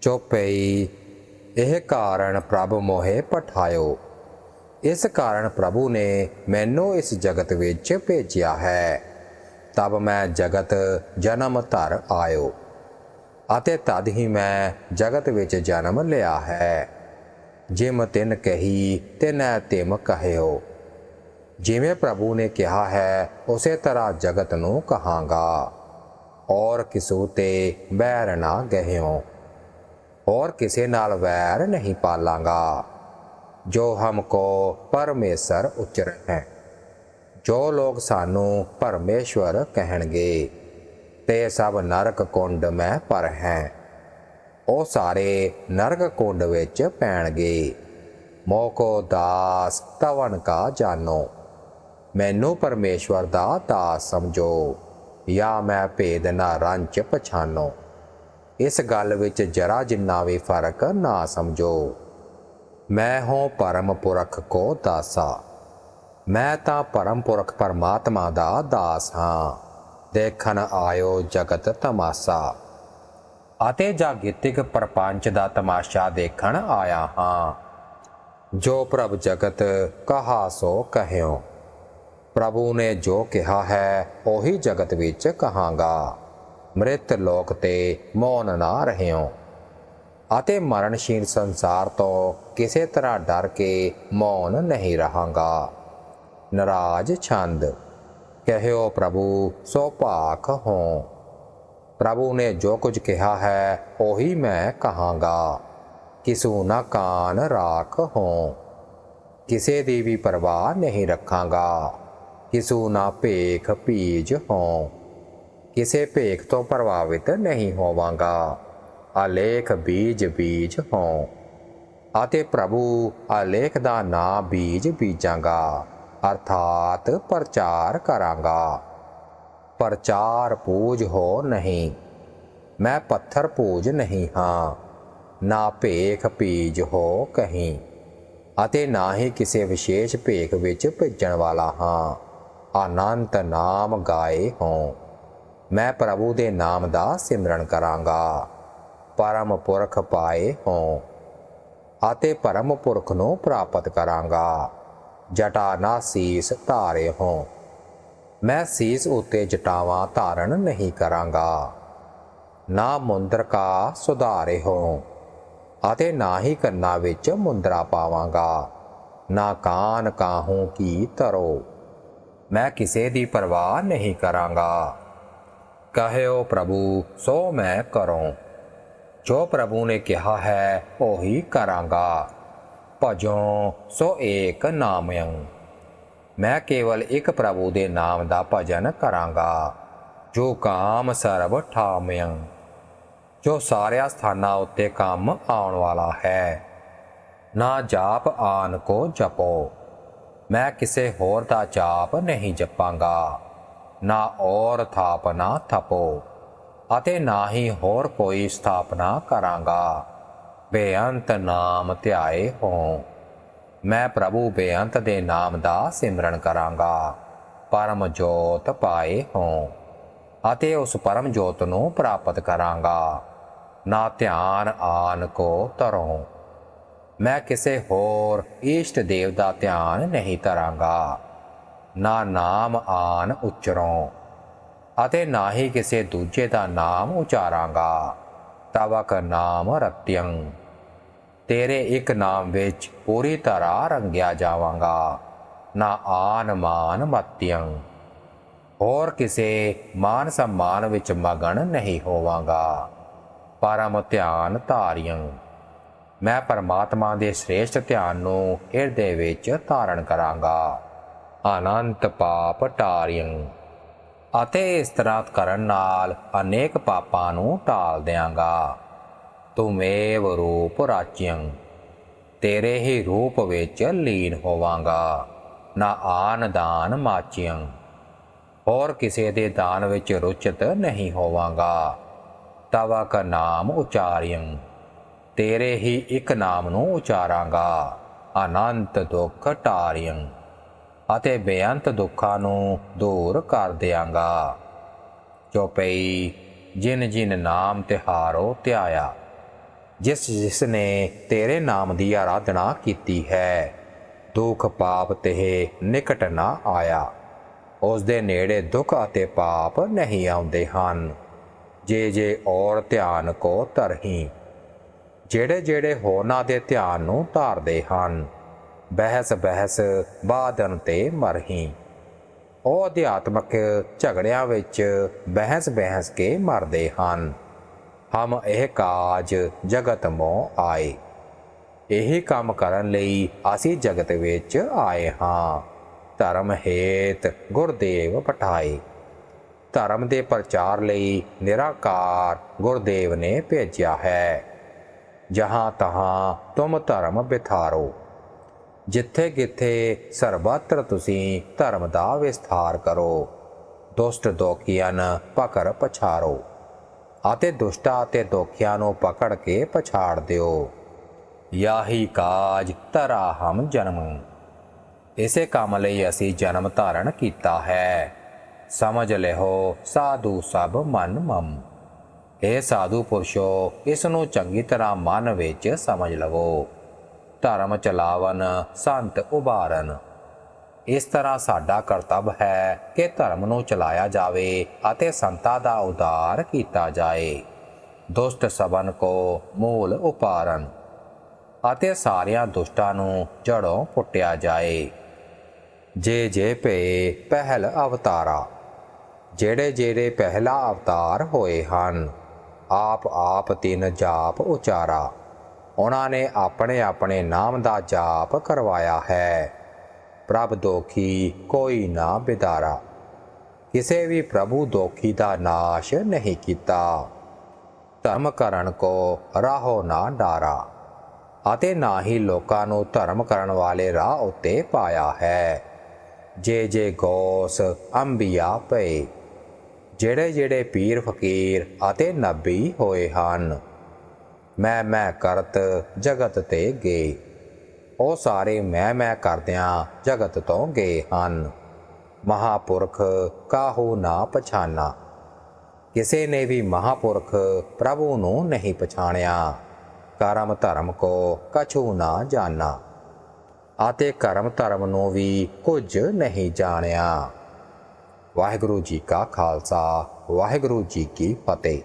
ਚੋਪਈ। ਇਹ ਕਾਰਨ ਪ੍ਰਭ ਮੋਹੇ ਪਠਾਇਓ। ਇਸ ਕਾਰਨ ਪ੍ਰਭੂ ਨੇ ਮੈਨੂੰ ਇਸ ਜਗਤ ਵਿੱਚ ਭੇਜਿਆ ਹੈ। ਤਬ ਮੈਂ ਜਗਤ ਜਨਮ ਧਰ ਆਇਓ। ਅਤੇ ਤਦ ਹੀ ਮੈਂ ਜਗਤ ਵਿੱਚ ਜਨਮ ਲਿਆ ਹੈ। ਜਿਮ ਤਿਨ ਕਹੀ, ਤਿਨੈ ਤਿਮ ਕਹਿਓ। ਜਿਵੇਂ ਪ੍ਰਭੂ ਨੇ ਕਿਹਾ ਹੈ, ਉਸੇ ਤਰ੍ਹਾਂ ਜਗਤ ਨੂੰ ਕਹਾਂਗਾ। ਔਰ ਕਿਸੂ ਤੇ ਬੈਰ ਨਾ ਗਹਿਓ। और किसी नाल वैर नहीं पालांगा जो हमको परमेश्वर उच्चर है ਜੋ ਲੋਕ ਸਾਨੂੰ ਪਰਮੇਸ਼ਵਰ ਕਹਿਣਗੇ ਤੇ ਸਭ ਨਰਕ ਕੁੰਡ ਮੈਂ ਪਰ ਹੈ ਉਹ ਸਾਰੇ ਨਰਕ ਕੁੰਡ ਵਿੱਚ ਪੈਣਗੇ ਮੋਕੋ ਦਾਸ ਤਵਨ ਕਾ ਜਾਨੋ ਮੈਨੂੰ ਪਰਮੇਸ਼ਵਰ ਦਾ ਦਾਸ ਸਮਝੋ ਜਾਂ ਮੈਂ ਭੇਦ ਨਾ ਰੰਚ ਪਛਾਨੋ ਇਸ ਗੱਲ ਵਿੱਚ ਜਰਾ ਜਿੰਨਾ ਵੀ ਫ਼ਰਕ ਨਾ ਸਮਝੋ। ਮੈਂ ਹਾਂ ਪਰਮ ਪੁਰਖ ਕੋ ਦਾਸਾ। ਮੈਂ ਤਾਂ ਪਰਮ ਪੁਰਖ ਪਰਮਾਤਮਾ ਦਾ ਦਾਸ ਹਾਂ। ਦੇਖਣ ਆਇਓ ਜਗਤ ਤਮਾਸਾ। ਅਤੇ ਜਾਗਿਤਿਕ ਪਰਪੰਚ ਦਾ ਤਮਾਸ਼ਾ ਦੇਖਣ ਆਇਆ ਹਾਂ। ਜੋ ਪ੍ਰਭ ਜਗਤ ਕਹਾ ਸੋ ਕਹਿਓ। ਪ੍ਰਭੂ ਨੇ ਜੋ ਕਿਹਾ ਹੈ, ਉਹੀ ਜਗਤ ਵਿੱਚ ਕਹਾਂਗਾ। ਮ੍ਰਿਤ ਲੋਕ ਤੇ ਮੌਨ ਨਾ ਰਹਿਓ। ਅਤੇ ਮਰਨਸ਼ੀਲ ਸੰਸਾਰ ਤੋਂ ਕਿਸੇ ਤਰ੍ਹਾਂ ਡਰ ਕੇ ਮੌਨ ਨਹੀਂ ਰਹਾਂਗਾ। ਨਰਾਜ ਛੰਦ, ਕਹਿਓ ਪ੍ਰਭੂ, ਸੋ ਭਾਖ ਹੋ। ਪ੍ਰਭੂ ਨੇ ਜੋ ਕੁਝ ਕਿਹਾ ਹੈ, ਉਹੀ ਮੈਂ ਕਹਾਂਗਾ। ਕਿਸੂ ਨਾ ਕਾਨ ਰਾਖ ਹੋ। ਕਿਸੇ ਦੀ ਵੀ ਪਰਵਾਹ ਨਹੀਂ ਰੱਖਾਂਗਾ। ਕਿਸੂ ਨਾ ਭੇਖ ਭੀਜ ਹੋ। ਕਿਸੇ ਭੇਖ ਤੋਂ ਪ੍ਰਭਾਵਿਤ ਨਹੀਂ ਹੋਵਾਂਗਾ। ਆਲੇਖ ਬੀਜ ਬੀਜ ਹੋ ਅਤੇ ਪ੍ਰਭੂ ਆਲੇਖ ਦਾ ਨਾਂ ਬੀਜ ਬੀਜਾਂਗਾ, ਅਰਥਾਤ ਪ੍ਰਚਾਰ ਕਰਾਂਗਾ। ਪ੍ਰਚਾਰ ਪੂਜ ਹੋ ਨਹੀਂ, ਮੈਂ ਪੱਥਰ ਪੂਜ ਨਹੀਂ ਹਾਂ, ਨਾ ਭੇਖ ਪੀਜ ਹੋ ਕਹੀਂ, ਅਤੇ ਨਾ ਹੀ ਕਿਸੇ ਵਿਸ਼ੇਸ਼ ਭੇਖ ਵਿੱਚ ਭੇਜਣ ਵਾਲਾ ਹਾਂ। ਅਨੰਤ ਨਾਮ ਗਾਏ ਹੋ ਮੈਂ ਪ੍ਰਭੂ ਦੇ ਨਾਮ ਦਾ ਸਿਮਰਨ ਕਰਾਂਗਾ। ਪਰਮ ਪੁਰਖ ਪਾਏ ਹੋ ਅਤੇ ਪਰਮ ਪੁਰਖ ਨੂੰ ਪ੍ਰਾਪਤ ਕਰਾਂਗਾ। ਜਟਾ ਨਾ ਸੀਸ ਧਾਰੇ ਹੋ। ਮੈਂ ਸੀਸ ਉਤੇ ਜਟਾਵਾਂ ਧਾਰਨ ਨਹੀਂ ਕਰਾਂਗਾ। ਨਾ ਮੁੰਦਰ ਕਾ ਸੁਧਾਰੇ ਹੋ ਅਤੇ ਨਾ ਹੀ ਕੰਨਾਂ ਵਿੱਚ ਮੁੰਦਰਾ ਪਾਵਾਂਗਾ। ਨਾ ਕਾਨ ਕਾਹੂ ਕੀ ਤਰੋ ਮੈਂ ਕਿਸੇ ਦੀ ਪਰਵਾਹ ਨਹੀਂ ਕਰਾਂਗਾ। ਕਹਿਓ ਪ੍ਰਭੂ, ਸੋ ਮੈਂ ਕਰੂੰ। ਜੋ ਪ੍ਰਭੂ ਨੇ ਕਿਹਾ ਹੈ, ਉਹੀ ਕਰਾਂਗਾ। ਭਜੋ ਸੋ ਏਕ ਨਾਮਯੰ। ਮੈਂ ਕੇਵਲ ਇੱਕ ਪ੍ਰਭੂ ਦੇ ਨਾਮ ਦਾ ਭਜਨ ਕਰਾਂਗਾ, ਜੋ ਕਾਮ ਸਰਬ ਠਾਮਯੰ। ਜੋ ਸਾਰਿਆਂ ਸਥਾਨਾਂ ਉੱਤੇ ਕੰਮ ਆਉਣ ਵਾਲਾ ਹੈ, ਨਾ ਜਾਪ ਆਨ ਕੋ ਜਪੋ। ਮੈਂ ਕਿਸੇ ਹੋਰ ਦਾ ਜਾਪ ਨਹੀਂ ਜਪਾਂਗਾ। ਨਾ ਔਰ ਥਾਪਨਾ ਥਪੋ, ਅਤੇ ਨਾ ਹੀ ਹੋਰ ਕੋਈ ਸਥਾਪਨਾ ਕਰਾਂਗਾ। ਬੇਅੰਤ ਨਾਮ ਧਿਆਏ ਹੋ। ਮੈਂ ਪ੍ਰਭੂ ਬੇਅੰਤ ਦੇ ਨਾਮ ਦਾ ਸਿਮਰਨ ਕਰਾਂਗਾ। ਪਰਮ ਜੋਤ ਪਾਏ ਹੋ, ਅਤੇ ਉਸ ਪਰਮ ਜੋਤ ਨੂੰ ਪ੍ਰਾਪਤ ਕਰਾਂਗਾ। ਨਾ ਧਿਆਨ ਆਨ ਕੋ ਤਰੋ। ਮੈਂ ਕਿਸੇ ਹੋਰ ਈਸ਼ਟ ਦੇਵ ਦਾ ਧਿਆਨ ਨਹੀਂ ਤਰਾਂਗਾ। ਨਾ ਨਾਮ ਆਨ ਉਚਰੋਂ, ਅਤੇ ਨਾ ਹੀ ਕਿਸੇ ਦੂਜੇ ਦਾ ਨਾਮ ਉਚਾਰਾਂਗਾ। ਤਵਕ ਨਾਮ ਰਤਿਯੰ, ਤੇਰੇ ਇੱਕ ਨਾਮ ਵਿੱਚ ਪੂਰੀ ਤਰ੍ਹਾਂ ਰੰਗਿਆ ਜਾਵਾਂਗਾ। ਨਾ ਆਨ ਮਾਨ ਮਤਿਯੰ, ਹੋਰ ਕਿਸੇ ਮਾਨ ਸਨਮਾਨ ਵਿੱਚ ਮਗਨ ਨਹੀਂ ਹੋਵਾਂਗਾ। ਪਰਮ ਧਿਆਨ ਧਾਰਿਯੰ, ਮੈਂ ਪਰਮਾਤਮਾ ਦੇ ਸ੍ਰੇਸ਼ਟ ਧਿਆਨ ਨੂੰ ਹਿਰਦੇ ਵਿੱਚ ਧਾਰਨ ਕਰਾਂਗਾ। ਅਨੰਤ ਪਾਪ ਟਾਰਿਯੰ ਅਤੇ ਇਸ ਤਰ੍ਹਾਂ ਕਰਨ ਨਾਲ ਅਨੇਕ ਪਾਪਾਂ ਨੂੰ ਟਾਲ ਦਿਆਂਗਾ। ਤੁਮੇਵ ਰੂਪ ਰਾਚਿਯੰ ਤੇਰੇ ਹੀ ਰੂਪ ਵਿੱਚ ਲੀਨ ਹੋਵਾਂਗਾ। ਨਾ ਆਨ ਦਾਨ ਮਾਚਿਯੰ ਹੋਰ ਕਿਸੇ ਦੇ ਦਾਨ ਵਿੱਚ ਰੁਚਿਤ ਨਹੀਂ ਹੋਵਾਂਗਾ। ਤਵਾ ਕਾ ਨਾਮ ਉਚਾਰਿਯੰ ਤੇਰੇ ਹੀ ਇੱਕ ਨਾਮ ਨੂੰ ਉਚਾਰਾਂਗਾ। ਅਨੰਤ ਦੁੱਖ ਟਾਰਿਯੰ ਅਤੇ ਬੇਅੰਤ ਦੁੱਖਾਂ ਨੂੰ ਦੂਰ ਕਰ ਦਿਆਂਗਾ। ਚੋਪਈ ਜਿਨ ਜਿਨ ਨਾਮ ਤਿਹਾਰੋ ਧਿਆਇਆ, ਜਿਸ ਜਿਸ ਨੇ ਤੇਰੇ ਨਾਮ ਦੀ ਆਰਾਧਨਾ ਕੀਤੀ ਹੈ, ਦੁੱਖ ਪਾਪ ਤੇ ਨਿਕਟ ਨਾ ਆਇਆ। ਉਸ ਦੇ ਨੇੜੇ ਦੁੱਖ ਅਤੇ ਪਾਪ ਨਹੀਂ ਆਉਂਦੇ ਹਨ। ਜੇ ਜੇ ਔਰ ਧਿਆਨ ਕੋ ਧਰਹੀ, ਜਿਹੜੇ ਜਿਹੜੇ ਹੋਰਨਾਂ ਦੇ ਧਿਆਨ ਨੂੰ ਧਾਰਦੇ ਹਨ ਬਹਿਸ ਬਹਿਸ ਬਾਦਨ ਤੇ ਮਰਹੀ। ਉਹ ਅਧਿਆਤਮਕ ਝਗੜਿਆਂ ਵਿੱਚ ਬਹਿਸ ਬਹਿਸ ਕੇ ਮਰਦੇ ਹਨ। ਹਮ ਇਹ ਕਾਜ ਜਗਤ ਮੋ ਆਏ। ਇਹ ਕੰਮ ਕਰਨ ਲਈ ਅਸੀਂ ਜਗਤ ਵਿੱਚ ਆਏ ਹਾਂ। ਧਰਮ ਹੇਤ ਗੁਰਦੇਵ ਪਠਾਏ। ਧਰਮ ਦੇ ਪ੍ਰਚਾਰ ਲਈ ਨਿਰਾਕਾਰ ਗੁਰਦੇਵ ਨੇ ਭੇਜਿਆ ਹੈ। ਜਹਾਂ ਤਹਾਂ ਤੁਮ ਧਰਮ ਬਿਥਾਰੋ ਜਿੱਥੇ ਕਿੱਥੇ ਸਰਬੱਤਰ ਤੁਸੀਂ ਧਰਮ ਦਾ ਵਿਸਥਾਰ ਕਰੋ, ਦੁਸ਼ਟ ਦੋਖੀਆਂ ਪਕੜ ਪਛਾਰੋ, ਅਤੇ ਦੁਸ਼ਟਾਂ ਅਤੇ ਦੋਖੀਆਂ ਨੂੰ ਪਕੜ ਕੇ ਪਛਾੜ ਦਿਓ। ਯਾਹੀ ਕਾਜ ਤਰਾ ਹਮ ਜਨਮ। ਇਸੇ ਕੰਮ ਲਈ ਅਸੀਂ ਜਨਮ ਧਾਰਨ ਕੀਤਾ ਹੈ। ਸਮਝ ਲਿਓ ਸਾਧੂ ਸਭ ਮਨ ਮਮ। ਇਹ ਸਾਧੂ ਪੁਰਸ਼ੋ, ਇਸ ਨੂੰ ਚੰਗੀ ਤਰ੍ਹਾਂ ਮਨ ਵਿੱਚ ਸਮਝ ਲਵੋ। ਧਰਮ ਚਲਾਵਨ, ਸੰਤ ਉਭਾਰਨ। ਇਸ ਤਰ੍ਹਾਂ ਸਾਡਾ ਕਰਤੱਵ ਹੈ ਕਿ ਧਰਮ ਨੂੰ ਚਲਾਇਆ ਜਾਵੇ ਅਤੇ ਸੰਤਾਂ ਦਾ ਉਦਾਰ ਕੀਤਾ ਜਾਏ। ਦੁਸ਼ਟ ਸਬਨ ਕੋ ਮੂਲ ਉਪਾਰਨ ਅਤੇ ਸਾਰਿਆਂ ਦੁਸ਼ਟਾਂ ਨੂੰ ਜੜੋਂ ਪੁੱਟਿਆ ਜਾਏ। ਜੇ ਜੇ ਭੇ ਪਹਿਲ ਅਵਤਾਰਾ, ਜਿਹੜੇ ਜਿਹੜੇ ਪਹਿਲਾ ਅਵਤਾਰ ਹੋਏ ਹਨ, ਆਪ ਆਪ ਤਿੰਨ ਜਾਪ ਉਚਾਰਾ। ਉਹਨਾਂ ਨੇ ਆਪਣੇ ਆਪਣੇ ਨਾਮ ਦਾ ਜਾਪ ਕਰਵਾਇਆ ਹੈ। ਪ੍ਰਭ ਦੋਖੀ ਕੋਈ ਨਾ ਬਿਦਾਰਾ। ਕਿਸੇ ਵੀ ਪ੍ਰਭੂ ਦੋਖੀ ਦਾ ਨਾਸ਼ ਨਹੀਂ ਕੀਤਾ। ਧਰਮ ਕਰਨ ਕੋ ਰਾਹੋ ਨਾ ਡਾਰਾ ਅਤੇ ਨਾ ਹੀ ਲੋਕਾਂ ਨੂੰ ਧਰਮ ਕਰਨ ਵਾਲੇ ਰਾਹ ਉੱਤੇ ਪਾਇਆ ਹੈ। ਜੇ ਜੇ ਗੋਸ ਅੰਬੀਆ ਪਏ, ਜਿਹੜੇ ਜਿਹੜੇ ਪੀਰ ਫਕੀਰ ਅਤੇ ਨਬੀ ਹੋਏ ਹਨ ਮੈਂ ਮੈਂ ਕਰਤ ਜਗਤ ਤੇ ਗਏ। ਉਹ ਸਾਰੇ ਮੈਂ ਮੈਂ ਕਰਦਿਆਂ ਜਗਤ ਤੋਂ ਗਏ ਹਨ। ਮਹਾਪੁਰਖ ਕਾਹੂ ਨਾ ਪਛਾਨਾ। ਕਿਸੇ ਨੇ ਵੀ ਮਹਾਪੁਰਖ ਪ੍ਰਭੂ ਨੂੰ ਨਹੀਂ ਪਛਾਣਿਆ। ਕਰਮ ਧਰਮ ਕੋ ਕਛੂ ਨਾ ਜਾਣਾ ਅਤੇ ਕਰਮ ਧਰਮ ਨੂੰ ਵੀ ਕੁਝ ਨਹੀਂ ਜਾਣਿਆ। ਵਾਹਿਗੁਰੂ ਜੀ ਕਾ ਖਾਲਸਾ, ਵਾਹਿਗੁਰੂ ਜੀ ਕੀ ਫਤਿਹ।